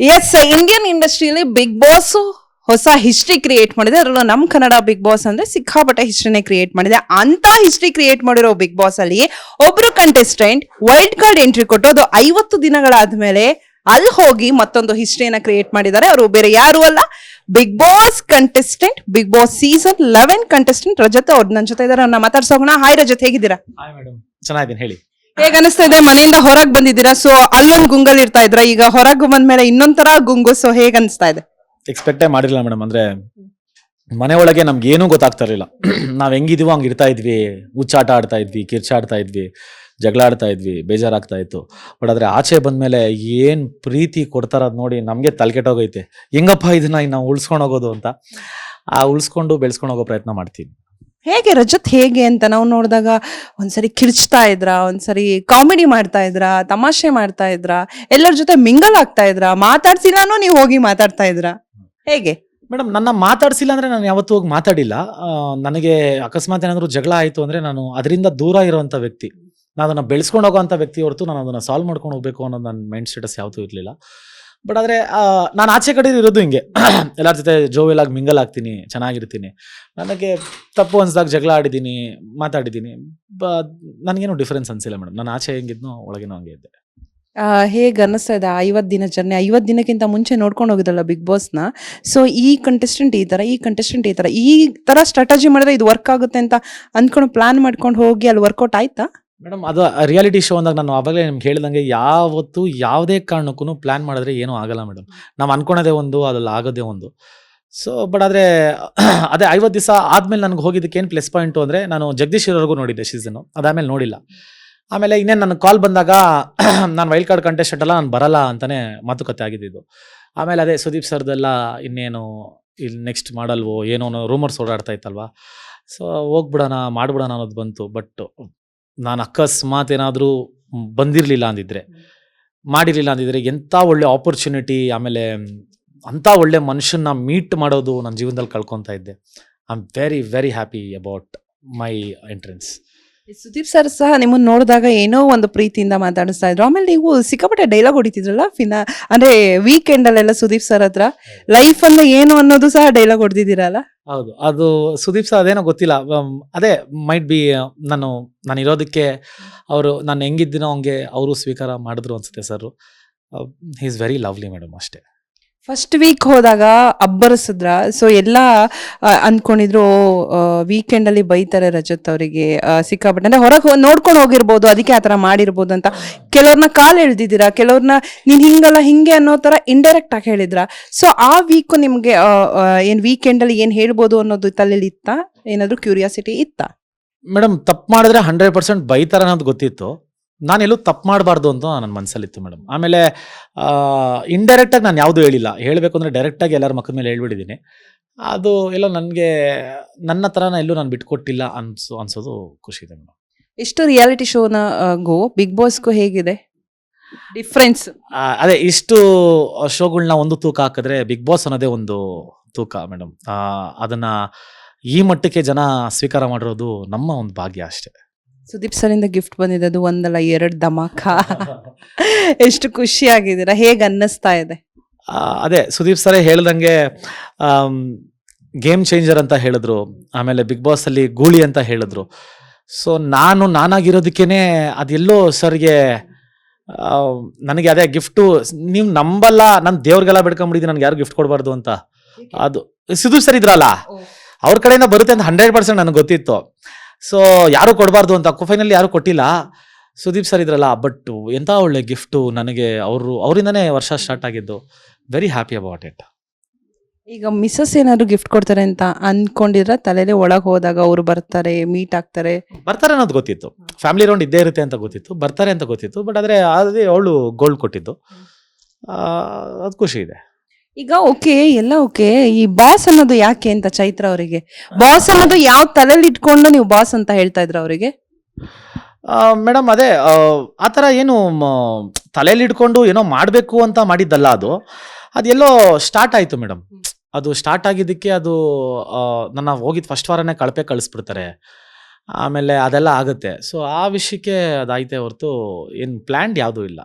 S Indian ಇಂಡಸ್ಟ್ರಿಯಲ್ಲಿ Bigg Boss ಹೊಸ history create ಮಾಡಿದೆ. ಅದರಲ್ಲೂ ನಮ್ಮ ಕನ್ನಡ ಬಿಗ್ ಬಾಸ್ ಅಂದ್ರೆ ಸಿಕ್ಕಾಪಟ್ಟೆ ಹಿಸ್ಟ್ರಿನೇ ಕ್ರಿಯೇಟ್ ಮಾಡಿದೆ. ಅಂತ ಹಿಸ್ಟ್ರಿ ಕ್ರಿಯೇಟ್ ಮಾಡಿರೋ ಬಿಗ್ ಬಾಸ್ ಅಲ್ಲಿ ಒಬ್ರು ಕಂಟೆಸ್ಟೆಂಟ್ ವೈಲ್ಡ್ ಕಾರ್ಡ್ ಎಂಟ್ರಿ ಕೊಟ್ಟು ಅದು ಐವತ್ತು ದಿನಗಳಾದ್ಮೇಲೆ ಅಲ್ಲಿ ಹೋಗಿ ಮತ್ತೊಂದು ಹಿಸ್ಟ್ರಿಯನ್ನ ಕ್ರಿಯೇಟ್ ಮಾಡಿದ್ದಾರೆ. ಅವರು ಬೇರೆ ಯಾರು ಅಲ್ಲ. Bigg Boss contestant Bigg Boss season eleven contestant Rajath ಅವ್ರು ನನ್ನ ಜೊತೆ ಇದ್ದಾರೆ. ಅವ್ರನ್ನ ಮಾತಾಡ್ಸೋಣ. ಹಾಯ್ ರಜತ್, ಹೇಗಿದ್ದೀರಾ? ಚೆನ್ನಾಗಿದ್ದೀನಿ. ಹೇಳಿ. ಹೇಗ ಅನಿಸ್ತಾ ಇದೆ? ಮನೆಯಿಂದ ಹೊರಗ್ ಬಂದಿದ್ದೀರಾ? ಸೊ ಅಲ್ಲೊಂದ್ ಗುಂಗಲ್ ಇರ್ತಾ ಇದ್ರ? ಈಗ ಹೊರಗ್ ಬಂದ್ಮೇಲೆ ಇನ್ನೊಂದರ ಗುಂಗು ಸೊ ಹೇಗ ಅನಿಸ್ತಾ ಇದೆ? ಎಕ್ಸ್ಪೆಕ್ಟೇ ಮಾಡಿರಲಿಲ್ಲ ಮೇಡಮ್. ಅಂದ್ರೆ ಮನೆ ಒಳಗೆ ನಮ್ಗೆ ಏನೂ ಗೊತ್ತಾಗ್ತಾ ಇರಲಿಲ್ಲ. ನಾವ್ ಹೆಂಗಿದೀವೋ ಹಂಗೆ ಇರ್ತಾ ಇದ್ವಿ. ಹುಚ್ಚಾಟ ಆಡ್ತಾ ಇದ್ವಿ, ಕಿರ್ಚಾಡ್ತಾ ಇದ್ವಿ, ಜಗಳ ಆಡ್ತಾ ಇದ್ವಿ, ಬೇಜಾರಾಗ್ತಾ ಇತ್ತು. ಬಟ್ ಆದ್ರೆ ಆಚೆ ಬಂದ್ಮೇಲೆ ಏನ್ ಪ್ರೀತಿ ಕೊಡ್ತಾರದ್ ನೋಡಿ ನಮ್ಗೆ ತಲೆಕೆಟ್ಟೋಗೈತೆ. ಹೆಂಗಪ್ಪ ಇದನ್ನ ನಾವು ಉಳ್ಸ್ಕೊಂಡು ಹೋಗೋದು ಅಂತ? ಆ ಉಳ್ಸ್ಕೊಂಡು ಬೆಳೆಸ್ಕೊಂಡು ಹೋಗೋ ಪ್ರಯತ್ನ ಮಾಡ್ತೀನಿ. ಹೇಗೆ ರಜತ್ ಹೇಗೆ ಅಂತ ನಾವು ನೋಡಿದಾಗ ಒಂದ್ಸರಿ ಕಿರ್ಚ್ತಾ ಇದ್ರ, ಒಂದ್ಸರಿ ಕಾಮಿಡಿ ಮಾಡ್ತಾ ಇದ್ರ, ತಮಾಷೆ ಮಾಡ್ತಾ ಇದ್ರ, ಎಲ್ಲರ ಜೊತೆ ಮಿಂಗಲ್ ಆಗ್ತಾ ಇದ್ರ ಮಾತಾಡ್ಸಿಲ್ಲಾನು ನೀವು ಹೋಗಿ ಮಾತಾಡ್ತಾ ಇದ್ರ? ಹೇಗೆ? ಮೇಡಮ್, ನನ್ನ ಮಾತಾಡ್ಸಿಲ್ಲ ಅಂದ್ರೆ ನಾನು ಯಾವತ್ತೂ ಹೋಗಿ ಮಾತಾಡಿಲ್ಲ. ನನಗೆ ಅಕಸ್ಮಾತ್ ಏನಾದರೂ ಜಗಳ ಆಯಿತು ಅಂದ್ರೆ ನಾನು ಅದರಿಂದ ದೂರ ಇರುವಂಥ ವ್ಯಕ್ತಿ. ನಾನು ಅದನ್ನ ಬೆಳೆಸ್ಕೊಂಡು ಹೋಗುವಂತ ವ್ಯಕ್ತಿ ಹೊರತು ನಾನು ಅದನ್ನ ಸಾಲ್ವ್ ಮಾಡ್ಕೊಂಡು ಹೋಗ್ಬೇಕು ಅನ್ನೋದು ನನ್ನ ಮೈಂಡ್ ಸ್ಟೇಟಸ್ ಯಾವತ್ತೂ ಇರಲಿಲ್ಲ. ಬಟ್ ಆದರೆ ನಾನು ಆಚೆ ಕಡೆ ಇರೋದು ಹಿಂಗೆ. ಎಲ್ಲರ ಜೊತೆ ಜೋವೆಲ್ ಮಿಂಗಲ್ ಆಗ್ತೀನಿ, ಚೆನ್ನಾಗಿರ್ತೀನಿ. ನನಗೆ ತಪ್ಪು ಅನ್ಸ್ದಾಗ ಜಗಳ ಆಡಿದ್ದೀನಿ, ಮಾತಾಡಿದ್ದೀನಿ. ಬ ನನಗೇನು ಡಿಫ್ರೆನ್ಸ್ ಅನಿಸಿಲ್ಲ ಮೇಡಮ್ ನಾನು ಆಚೆ ಹೆಂಗಿದ್ನೋ ಒಳಗೇನೋ ಹಂಗೆ ಇದ್ದೆ. ಹೇಗೆ ಅನ್ನಿಸ್ತಾ ಇದೆ ಐವತ್ತು ದಿನ ಜರ್ನಿ? ಐವತ್ತು ದಿನಕ್ಕಿಂತ ಮುಂಚೆ ನೋಡ್ಕೊಂಡು ಹೋಗಿದ್ದಲ್ಲ ಬಿಗ್ ಬಾಸ್ನ ಸೊ ಈ ಕಂಟೆಸ್ಟೆಂಟ್ ಈ ಥರ ಈ ಕಂಟೆಸ್ಟೆಂಟ್ ಈ ಥರ ಈ ಥರ ಸ್ಟ್ರಾಟಜಿ ಮಾಡಿದ್ರೆ ಇದು ವರ್ಕ್ ಆಗುತ್ತೆ ಅಂತ ಅಂದ್ಕೊಂಡು ಪ್ಲಾನ್ ಮಾಡ್ಕೊಂಡು ಹೋಗಿ ಅಲ್ಲಿ ವರ್ಕೌಟ್ ಆಯ್ತಾ? ಮೇಡಮ್, ಅದು ರಿಯಾಲಿಟಿ ಶೋ ಅಂದಾಗ ನಾನು ಆವಾಗಲೇ ನಿಮ್ಗೆ ಹೇಳಿದಂಗೆ ಯಾವತ್ತು ಯಾವುದೇ ಕಾರಣಕ್ಕೂ ಪ್ಲ್ಯಾನ್ ಮಾಡಿದ್ರೆ ಏನೂ ಆಗಲ್ಲ ಮೇಡಮ್. ನಾವು ಅನ್ಕೊಳೋದೇ ಒಂದು, ಅದ್ರಲ್ಲಿ ಆಗೋದೇ ಒಂದು. ಸೊ ಬಟ್ ಆದರೆ, ಅದೇ ಐವತ್ತು ದಿವಸ ಆದಮೇಲೆ ನನಗೆ ಹೋಗಿದ್ದಕ್ಕೆ ಏನು ಪ್ಲಸ್ ಪಾಯಿಂಟು ಅಂದರೆ ನಾನು ಜಗದೀಶ್ ನೋಡಿದ್ದೆ ಸೀಸನ್ನು ಅದಾದಮೇಲೆ ನೋಡಿಲ್ಲ. ಆಮೇಲೆ ಇನ್ನೇನು ನನಗೆ ಕಾಲ್ ಬಂದಾಗ ನಾನು ವೈಲ್ಡ್ ಕಾರ್ಡ್ ಕಂಟೆಸ್ಟೆಂಟ್ ಅಲ್ಲ, ನಾನು ಬರಲ್ಲ ಅಂತಲೇ ಮಾತುಕತೆ ಆಗಿದ್ದು ಆಮೇಲೆ ಅದೇ ಸುದೀಪ್ ಸರ್ದೆಲ್ಲ ಇನ್ನೇನು ಇಲ್ಲಿ ನೆಕ್ಸ್ಟ್ ಮಾಡಲ್ವೋ, ಏನೋ ರೂಮರ್ಸ್ ಓಡಾಡ್ತಾ ಇತ್ತಲ್ವಾ? ಸೊ ಹೋಗ್ಬಿಡೋಣ, ಮಾಡ್ಬಿಡೋಣ ಅನ್ನೋದು ಬಂತು ಬಟ್ ನಾನು ಅಕಸ್ಮಾತ್ ಏನಾದರೂ ಬಂದಿರಲಿಲ್ಲ ಅಂದಿದ್ರೆ, ಮಾಡಿರಲಿಲ್ಲ ಅಂದಿದ್ರೆ ಎಂಥ ಒಳ್ಳೆ ಆಪರ್ಚುನಿಟಿ ಆಮೇಲೆ ಅಂಥ ಒಳ್ಳೆ ಮನುಷ್ಯನ ಮೀಟ್ ಮಾಡೋದು ನನ್ನ ಜೀವನದಲ್ಲಿ ಕಳ್ಕೊತಾ ಇದ್ದೆ. I am very very happy about my entrance Sudeep sir ಸಹ ನಿಮ್ಮನ್ನ ನೋಡಿದಾಗ ಏನೋ ಒಂದು ಪ್ರೀತಿಯಿಂದ ಮಾತಾಡಿಸ್ತಾ ಇದ್ರು. ಆಮೇಲೆ ನೀವು ಸಿಕ್ಕಾಪಟ್ಟೆ ಡೈಲಾಗ್ ಹೊಡಿತಿದ್ರಲ್ಲ, ಫಿನಾ, ಅಂದ್ರೆ ವೀಕೆಂಡ್ ಅಲ್ಲೆಲ್ಲ ಸುದೀಪ್ ಸರ್ ಹತ್ರ ಲೈಫ್ ಅಂದ್ರೆ ಏನು ಅನ್ನೋದು ಸಹ ಡೈಲಾಗ್ ಹೊಡೆದಿದ್ದೀರಲ್ಲ? ಹೌದು, ಅದು ಸುದೀಪ್ ಸರ್ ಅದೇನೋ ಗೊತ್ತಿಲ್ಲ. ಅದೇ ಮೈಟ್ ಬಿ ನಾನು ನಾನು ಇರೋದಕ್ಕೆ ಅವರು, ನಾನು ಹೆಂಗಿದ್ದೀನೋ ಹಂಗೆ ಅವರು ಸ್ವೀಕಾರ ಮಾಡಿದ್ರು ಅನ್ಸುತ್ತೆ sir. Is very lovely madam ಅಷ್ಟೇ. ಫಸ್ಟ್ ವೀಕ್ ಹೋದಾಗ ಅಬ್ಬರಿಸಿದ್ರ. ಸೊ ಎಲ್ಲ ಅಂದ್ಕೊಂಡಿದ್ರು ಅನ್ಕೊಂಡಿದ್ರು ವೀಕೆಂಡ್ ಅಲ್ಲಿ ಬೈತಾರೆ ರಜತ್ ಅವರಿಗೆ ಸಿಕ್ಕಾಪಟ್ಟೆ. ಅಂದ್ರೆ ಹೊರಗೆ ನೋಡ್ಕೊಂಡು ಹೋಗಿರ್ಬೋದು ಅದಕ್ಕೆ ಆ ಥರ ಮಾಡಿರ್ಬೋದು ಅಂತ. ಕೆಲವ್ರನ್ನ ಕಾಲ್ ಎಳ್ದಿದ್ದೀರಾ? ಕೆಲವ್ರನ್ನ ನೀನ್ ಹಿಂಗಲ್ಲ ಹಿಂಗೆ ಅನ್ನೋ ತರ ಇಂಡೈರೆಕ್ಟ್ ಆಗಿ ಹೇಳಿದ್ರ. ಸೊ ಆ ವೀಕ್ ನಿಮ್ಗೆ ಏನು ಆ, ಏನ್ ವೀಕೆಂಡ್ ಅಲ್ಲಿ ಏನ್ ಹೇಳ್ಬೋದು ಅನ್ನೋದು ತಲೆಯಲ್ಲಿ ಇತ್ತ? ಏನಾದ್ರು ಕ್ಯೂರಿಯಾಸಿಟಿ ಇತ್ತ? ಮೇಡಮ್ ತಪ್ಪು ಮಾಡಿದ್ರೆ ಹಂಡ್ರೆಡ್ ಪರ್ಸೆಂಟ್ ಬೈತಾರೆ ಅನ್ನೋದು ಗೊತ್ತಿತ್ತು. ನಾನೆಲ್ಲೂ ತಪ್ಪು ಮಾಡಬಾರ್ದು ಅಂತ ನನ್ನ ಮನಸ್ಸಲ್ಲಿತ್ತು ಮೇಡಮ್. ಆಮೇಲೆ ಇಂಡೈರೆಕ್ಟಾಗಿ ನಾನು ಯಾವುದೂ ಹೇಳಿಲ್ಲ. ಹೇಳಬೇಕು ಅಂದರೆ ಡೈರೆಕ್ಟಾಗಿ ಎಲ್ಲರ ಮಕ್ಕದ ಮೇಲೆ ಹೇಳ್ಬಿಟ್ಟಿದ್ದೀನಿ. ಅದು ಎಲ್ಲ ನನಗೆ ನನ್ನ ಥರನ ಎಲ್ಲೂ ನಾನು ಬಿಟ್ಕೊಟ್ಟಿಲ್ಲ ಅನ್ಸು ಅನ್ಸೋದು ಖುಷಿ ಇದೆ ಮೇಡಮ್. ಇಷ್ಟು ರಿಯಾಲಿಟಿ ಶೋನ ಗೋ ಬಿಗ್ ಬಾಸ್ಗೂ ಹೇಗಿದೆ? ಡಿಫ್ರೆನ್ಸ್ ಅದೇ ಇಷ್ಟು ಶೋಗಳನ್ನ ಒಂದು ತೂಕ ಹಾಕಿದ್ರೆ ಬಿಗ್ ಬಾಸ್ ಅನ್ನೋದೇ ಒಂದು ತೂಕ ಮೇಡಮ್. ಅದನ್ನು ಈ ಮಟ್ಟಕ್ಕೆ ಜನ ಸ್ವೀಕಾರ ಮಾಡಿರೋದು ನಮ್ಮ ಒಂದು ಭಾಗ್ಯ ಅಷ್ಟೇ. ಸುದೀಪ್ ಸರಿಂದ ಗಿಫ್ಟ್ ಬಂದಿದೆ ಅದು ಒಂದಲ್ಲ ಎರಡು ಧಮಾಕ. ಎಷ್ಟು ಖುಷಿ ಆಗಿದ್ದೀರಾ ಹೇಗೆ ಅನ್ನಿಸ್ತಾ ಇದೆ? ಆ, ಅದೇ ಸುದೀಪ್ ಸರ್ ಹೇಳ್ದಂಗೆ ಗೇಮ್ ಚೇಂಜರ್ ಅಂತ ಹೇಳಿದ್ರು ಆಮೇಲೆ ಬಿಗ್ ಬಾಸ್ ಅಲ್ಲಿ ಗೂಳಿ ಅಂತ ಹೇಳಿದ್ರು. ಸೊ ನಾನು ನಾನಾಗಿರೋದಕ್ಕೇನೆ ಅದೆಲ್ಲೋ ಸರ್ಗೆ ನನಗೆ ಅದೇ ಗಿಫ್ಟು ನೀವು ನಂಬಲ್ಲ ನಾನು ದೇವ್ರಿಗೆಲ್ಲ ಬೆಡ್ಕೊಂಬಿಟ್ಟಿದ್ದೀನಿ ನನಗೆ ಯಾರು ಗಿಫ್ಟ್ ಕೊಡಬಾರ್ದು ಅಂತ. ಅದು ಸುದೀಪ್ ಸರ್ ಇದ್ರಲ್ಲ? ಅವ್ರ ಕಡೆಯಿಂದ ಬರುತ್ತೆ ಅಂತ ಹಂಡ್ರೆಡ್ ಪರ್ಸೆಂಟ್ ನನಗೆ ಗೊತ್ತಿತ್ತು. ಸೊ ಯಾರು ಕೊಡಬಾರ್ದು ಅಂತ ಫೈನಲಿ ಯಾರು ಕೊಟ್ಟಿಲ್ಲ. ಸುದೀಪ್ ಸರ್ ಇದ್ರಲ್ಲ ಬಟ್ ಎಂಥ ಒಳ್ಳೆ ಗಿಫ್ಟು ನನಗೆ ಅವರು ಅವರಿಂದನೇ ವರ್ಷ ಸ್ಟಾರ್ಟ್ ಆಗಿದ್ದು. ವೆರಿ ಹ್ಯಾಪಿ ಅಬೌಟ್ ಇಟ್ ಈಗ ಮಿಸಸ್ ಏನಾದ್ರು ಗಿಫ್ಟ್ ಕೊಡ್ತಾರೆ ಅಂತ ಅನ್ಕೊಂಡಿದ್ರೆ ತಲೆಲೆ ಒಳಗೆ ಹೋದಾಗ ಅವ್ರು ಬರ್ತಾರೆ ಮೀಟ್ ಆಗ್ತಾರೆ. ಬರ್ತಾರೆ ಅನ್ನೋದು ಗೊತ್ತಿತ್ತು. ಫ್ಯಾಮಿಲಿ ರೌಂಡ್ ಇದ್ದೇ ಇರುತ್ತೆ ಅಂತ ಗೊತ್ತಿತ್ತು. ಬರ್ತಾರೆ ಅಂತ ಗೊತ್ತಿತ್ತು. ಬಟ್ ಆದರೆ ಅದೇ ಅವಳು ಗೋಲ್ಡ್ ಕೊಟ್ಟಿದ್ದು. ಅದು ಖುಷಿ ಇದೆ. ಈಗ ಓಕೆ ಎಲ್ಲ ಓಕೆ ಈ ಬಾಸ್ ಅನ್ನೋದು ಯಾಕೆ ಅಂತ ಚೈತ್ರ ಅವರಿಗೆ? ಬಾಸ್ ಅನ್ನೋದು ಯಾವ ತಲೆಯಲ್ಲಿ ಇಟ್ಕೊಂಡು ನೀವು ಬಾಸ್ ಅಂತ ಹೇಳ್ತಾ ಇದ್ರ ಅವರಿಗೆ? ಮೇಡಮ್ ಅದೇ ಆ, ಥರ ಏನು ತಲೆಯಲ್ಲಿ ಇಟ್ಕೊಂಡು ಏನೋ ಮಾಡಬೇಕು ಅಂತ ಮಾಡಿದ್ದಲ್ಲ ಅದು. ಅದೆಲ್ಲೋ ಸ್ಟಾರ್ಟ್ ಆಯಿತು ಮೇಡಮ್ ಅದು ಸ್ಟಾರ್ಟ್ ಆಗಿದ್ದಕ್ಕೆ ಅದು ನನ್ನ ಹೋಗಿದ್ದು ಫಸ್ಟ್ ವಾರನೇ ಕಳಪೆ ಕಳಿಸ್ಬಿಡ್ತಾರೆ. ಆಮೇಲೆ ಅದೆಲ್ಲ ಆಗುತ್ತೆ. ಸೊ ಆ ವಿಷಯಕ್ಕೆ ಅದಾಯ್ತೆ ಹೊರತು ಏನು ಪ್ಲ್ಯಾಂಡ್ ಯಾವುದೂ ಇಲ್ಲ.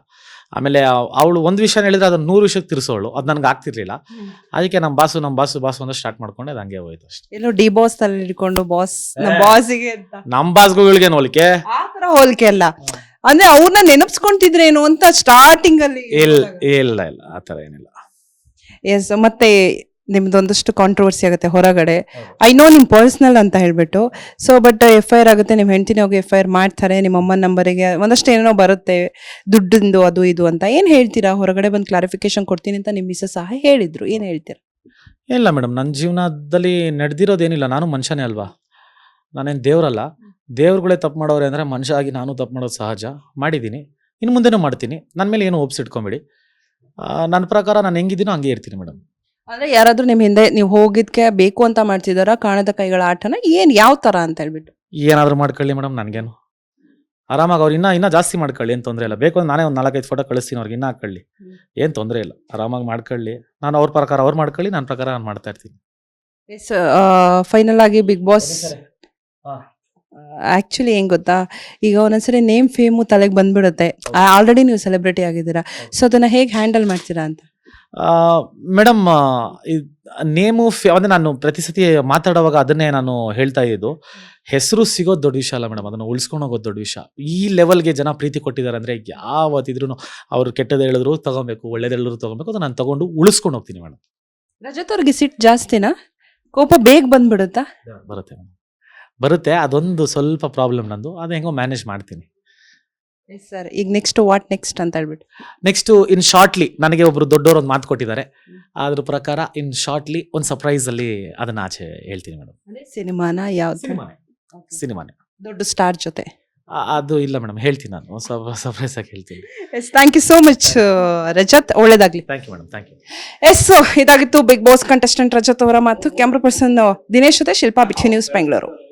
ಆಮೇಲೆ ಅವಳು ಒಂದು ವಿಷಯ ಹೇಳಿದ್ರೆ ಅದನ್ನ ನೂರು ವಿಷಯಕ್ಕೆ ತಿರ್ಸೋಳು. ಅದು ನನಗೆ ಆಗ್ತಿರ್ಲಿಲ್ಲ. ಅದಕ್ಕೆ ನಮ್ಮ ಬಾಸು ನಮ್ಮ ಬಾಸು ಬಾಸು ಅಂತ ಸ್ಟಾರ್ಟ್ ಮಾಡ್ಕೊಂಡೆ ಅದು ಹಂಗೆ ಹೋಯ್ತು ಅಷ್ಟೇ. ಎಲ್ಲೋ ಡಿ ಬಾಸ್ ತಲೆ ಹಿಡ್ಕೊಂಡು ಬಾಸ್. ಬಾಸಿಗೆ ಅಂತ. ನಮ್ಮ ಬಾಸ್ಗಳಿಗೆ ಹೋಲಿಕೆ? ಆ ತರ ಹೋಲಿಕೆ ಅಲ್ಲ. ಅಂದ್ರೆ ಅವ್ರನ್ನ ನೆನಪಿಸ್ಕೊಂತಿದ್ರೇನು ಅಂತ ಸ್ಟಾರ್ಟಿಂಗ್ ಅಲ್ಲಿ ಇಲ್ಲ ಇಲ್ಲ ಇಲ್ಲ ಆ ಥರ ಏನಿಲ್ಲ. ಎಸ್ ಮತ್ತೆ ನಿಮ್ದೊಂದಷ್ಟು ಕಾಂಟ್ರವರ್ಸಿ ಆಗುತ್ತೆ ಹೊರಗಡೆ. ಐ ನೋ ನಿಮ್ಮ ಪರ್ಸ್ನಲ್ ಅಂತ ಹೇಳ್ಬಿಟ್ಟು. So but F I R ಆಗುತ್ತೆ ನಿಮ್ಮ ಹೆಂಡತಿನ ಹೋಗಿ ಎಫ್ ಐ ಆರ್ ಮಾಡ್ತಾರೆ ನಿಮ್ಮ ಅಮ್ಮನ ನಂಬರಿಗೆ ಒಂದಷ್ಟು ಏನೇನೋ ಬರುತ್ತೆ ದುಡ್ಡಿಂದು ಅದು ಇದು ಅಂತ. ಏನು ಹೇಳ್ತೀರಾ? ಹೊರಗಡೆ ಬಂದು ಕ್ಲಾರಿಫಿಕೇಶನ್ ಕೊಡ್ತೀನಿ ಅಂತ ನಿಮ್ಮ ಮಿಸ್ಸಸ್ ಸಹ ಹೇಳಿದ್ರು. ಏನು ಹೇಳ್ತೀರಾ? ಇಲ್ಲ ಮೇಡಮ್ ನನ್ನ ಜೀವನದಲ್ಲಿ ನಡೆದಿರೋದೇನಿಲ್ಲ. ನಾನು ಮನುಷ್ಯನೇ ಅಲ್ವಾ? ನಾನೇನು ದೇವರಲ್ಲ. ದೇವ್ರುಗಳೇ ತಪ್ಪು ಮಾಡೋರೆ ಅಂದರೆ ಮನುಷ್ಯ ಆಗಿ ನಾನು ತಪ್ಪು ಮಾಡೋದು ಸಹಜ. ಮಾಡಿದ್ದೀನಿ. ಇನ್ನು ಮುಂದೆನೂ ಮಾಡ್ತೀನಿ. ನನ್ನ ಮೇಲೆ ಏನು ಒಪ್ಸ್ ಇಟ್ಕೊಂಬೇಡಿ. ನನ್ನ ಪ್ರಕಾರ ನಾನು ಹೆಂಗಿದ್ದೀನೋ ಹಂಗೆ ಇರ್ತೀನಿ ಮೇಡಮ್ ಅಂದ್ರೆ ಯಾರಾದ್ರೂ ನಿಮ್ ಹಿಂದೆ ನೀವು ಹೋಗಿದ್ಕೆ ಬೇಕು ಅಂತ ಮಾಡ್ತಿದಾರ? ಕಾಣದ ಕೈಗಳ ಆಟನ ಏನ್ ಯಾವ ತರ ಅಂತ ಹೇಳ್ಬಿಟ್ಟು. ಏನಾದರೂ ಮಾಡ್ಕೊಳ್ಳಿ ಮೇಡಮ್ ನನಗೇನು. ಆರಾಮಾಗಿ ಅವ್ರು ಇನ್ನೂ ಇನ್ನೂ ಜಾಸ್ತಿ ಮಾಡ್ಕೊಳ್ಳಿ ಏನು ತೊಂದರೆ ಇಲ್ಲ. ಬೇಕು ಅಂದ್ರೆ ನಾನೇ ಒಂದು ನಾಲ್ಕೈದು ಫೋಟೋ ಕಳಿಸ್ತೀನಿ ಅವ್ರಿಗೆ ಇನ್ನೂ ಹಾಕೊಳ್ಳಿ. ಏನು ತೊಂದರೆ ಇಲ್ಲ. ಆರಾಮಾಗಿ ಮಾಡ್ಕೊಳ್ಳಿ. ನಾನು ಅವ್ರ ಪ್ರಕಾರ ಅವ್ರು ಮಾಡ್ಕೊಳ್ಳಿ ನನ್ನ ಪ್ರಕಾರ ನಾನು ಮಾಡ್ತಾ ಇರ್ತೀನಿ. ಎಸ್ ಫೈನಲ್ ಆಗಿ ಬಿಗ್ ಬಾಸ್ ಆ್ಯಕ್ಚುಲಿ ಏನ್ ಗೊತ್ತಾ? ಈಗ ಒಂದೊಂದ್ಸರಿ ನೇಮ್ ಫೇಮು ತಲೆಗೆ ಬಂದ್ಬಿಡುತ್ತೆ. ಆಲ್ರೆಡಿ ನೀವು ಸೆಲೆಬ್ರಿಟಿ ಆಗಿದ್ದೀರಾ. ಸೊ ಅದನ್ನ ಹೇಗೆ ಹ್ಯಾಂಡಲ್ ಮಾಡ್ತೀರಾ ಅಂತ? ಮೇಡಮ್ ನೇಮು ಅಂದರೆ ನಾನು ಪ್ರತಿ ಸತಿ ಮಾತಾಡುವಾಗ ಅದನ್ನೇ ನಾನು ಹೇಳ್ತಾ ಇದ್ದು ಹೆಸರು ಸಿಗೋದು ದೊಡ್ಡ ವಿಷಯ ಅಲ್ಲ ಮೇಡಮ್ ಅದನ್ನು ಉಳಿಸ್ಕೊಂಡು ಹೋಗೋದು ದೊಡ್ಡ ವಿಷಯ. ಈ ಲೆವೆಲ್ಗೆ ಜನ ಪ್ರೀತಿ ಕೊಟ್ಟಿದ್ದಾರೆ ಅಂದರೆ ಯಾವತ್ತಿದ್ರೂ ಅವರು ಕೆಟ್ಟದ ಹೇಳಿದ್ರು ತಗೊಬೇಕು ಒಳ್ಳೇದು ಹೇಳಿದ್ರು ತಗೊಬೇಕು ಅದು ನಾನು ತಗೊಂಡು ಉಳಿಸ್ಕೊಂಡು ಹೋಗ್ತೀನಿ ಮೇಡಮ್. ರಜತ್ ಅವ್ರಿಗೆ ಸಿಟ್ಟು ಜಾಸ್ತಿನಾ? ಕೋಪ ಬೇಗ ಬಂದ್ಬಿಡುತ್ತಾ? ಬರುತ್ತೆ ಮೇಡಮ್. ಬರುತ್ತೆ ಅದೊಂದು ಸ್ವಲ್ಪ ಪ್ರಾಬ್ಲಮ್ ನಂದು ಅದು ಹೆಂಗೋ ಮ್ಯಾನೇಜ್ ಮಾಡ್ತೀನಿ. ಸರ್ ಈಗ ನೆಕ್ಸ್ಟ್ ವಾಟ್ ನೆಕ್ಸ್ಟ್ ಅಂತ ಹೇಳ್ಬಿಟ್ಟು. ನೆಕ್ಸ್ಟು ಇನ್ ಶಾರ್ಟ್ಲಿ ನನಗೆ ಒಬ್ರು ದೊಡ್ಡವರು ಒಂದು ಮಾತು ಕೊಟ್ಟಿದ್ದಾರೆ. ಅದ್ರ ಪ್ರಕಾರ ಇನ್ ಶಾರ್ಟ್ಲಿ ಒಂದು ಸರ್ಪ್ರೈಸಲ್ಲಿ ಅದನ್ನ ಆಚೆ ಹೇಳ್ತೀನಿ ಮೇಡಮ್ ಸಿನಿಮಾನ ಯಾವ ಸಿನಿಮಾನೇ. ಸಿನಿಮಾನೇ. ದೊಡ್ಡ ಸ್ಟಾರ್ ಜೊತೆ. ಆ- ಅದು ಇಲ್ಲ ಮೇಡಮ್ ಹೇಳ್ತೀನಿ ನಾನು. ಸರ್ಪ್ರೈಸ್ ಆಗಿ ಹೇಳ್ತೀನಿ. Yes thank you so much Rajath. ಒಳ್ಳೇದಾಗ್ಲಿ. Thank you madam thank you yes ಇದಾಗಿತ್ತು ಬಿಗ್ ಬಾಸ್ ಕಂಟೆಸ್ಟೆಂಟ್ ರಜತ್ ಅವರ ಮಾತು. ಕ್ಯಾಮ್ರಾ ಪರ್ಸನ್ ದಿನೇಶ್ ಜೊತೆ ಶಿಲ್ಪಾ ಬಿಚ್ಚಿ ನ್ಯೂಸ್ ಬೆಂಗಳೂರು